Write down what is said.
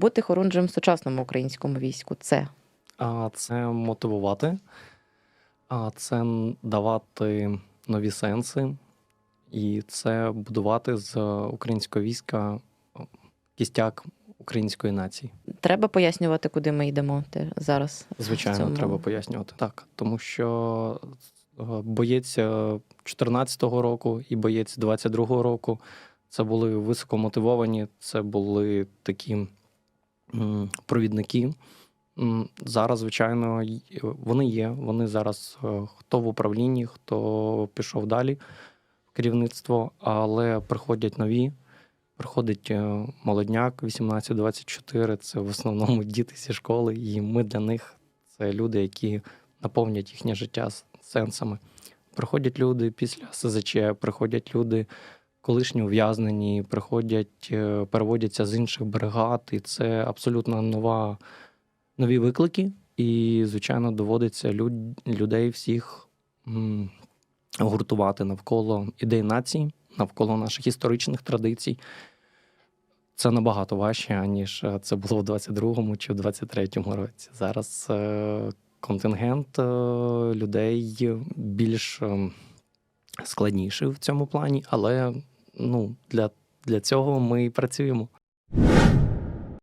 Бути хорунжем в сучасному українському війську це це мотивувати, це давати нові сенси, і це будувати з українського війська кістяк української нації. треба пояснювати, куди ми йдемо зараз. Звичайно, цьому. треба пояснювати. Так, тому що е, боєць 14-го року і боєць 22-го року це були високомотивовані, це були такі провідники. Зараз, звичайно, вони є. Вони зараз е, хто в управлінні, хто пішов далі в керівництво, але приходять нові. Приходить е, молодняк 18-24, це в основному діти зі школи, і ми для них це люди, які наповнять їхнє життя сенсами. Приходять люди після СЗЧ, приходять люди колишні ув'язнені, приходять, е, переводяться з інших бригад, і це абсолютно нова, нові виклики. І, звичайно, доводиться люд, людей всіх м, гуртувати навколо ідей нації, навколо наших історичних традицій. Це набагато важче, аніж е, це було в 22-му чи в 23-му році. Зараз е, контингент е, людей більш е, складніший в цьому плані, але ну, для, для цього ми і працюємо.